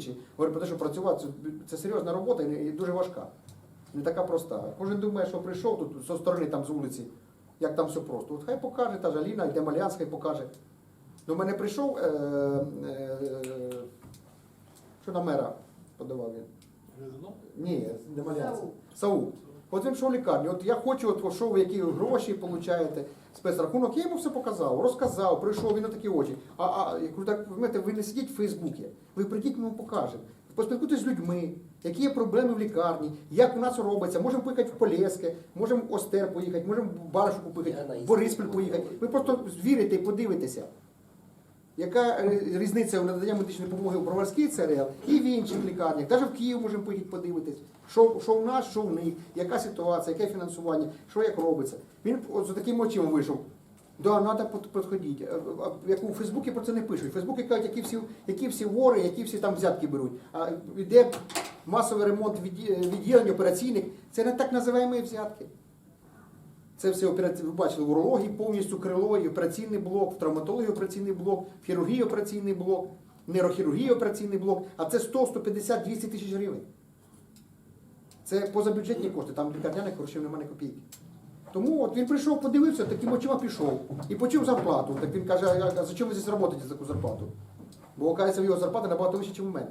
інші. Говорю про те, що працювати це, це серйозна робота і і дуже важка. Не така проста. Кожен думає, що прийшов тут зі сторони там з вулиці, як там все просто. От хай покаже, та жаліна, йде Малянська, хай покаже. До мене прийшов, е, е, що на мера подавав він. Ні, не Малянська. Сау. От йшов в лікарню. От я хочу, от що ви які гроші получаєте, спецрахунок. Я йому все показав, розказав, прийшов, він на такі очі. А, а я кажу, так, ви знаєте, ви не сидіть в Фейсбуці, ви прийдіть, ми вам покажемо. Поспілкуйтесь з людьми, які є проблеми в лікарні, як у нас робиться. Можемо поїхати в Полєске, можемо в Остер поїхати, можемо в Баришку поїхати, в Бориспіль поїхати. Ви просто звірите і подивитеся. Яка е, різниця у наданні медичної допомоги у Броварській ЦРЛ і в інших лікарнях? Навіть в Київ можемо поїхати подивитись, що, що у нас, що у них, яка ситуація, яке фінансування, що як робиться. Він от за таким очима вийшов. Да, треба підходити. Е, Як у Фейсбуці про це не пишуть. У Фейсбуці кажуть, які всі, які всі вори, які всі там взятки беруть. А йде масовий ремонт відділень операційних. Це не так називаємо взятки. Це все ви бачили в урології повністю крило, і операційний блок, в травматології операційний блок, в хірургії операційний блок, в нейрохірургії операційний блок, а це 100, 150, 200 тисяч гривень. Це позабюджетні кошти, там лікарняних грошей немає копійки. Тому от він прийшов, подивився, таким очима пішов і почув зарплату. Так він каже, а, за чому ви здесь працюєте за таку зарплату? Бо, оказується, його зарплата набагато вища, ніж у мене.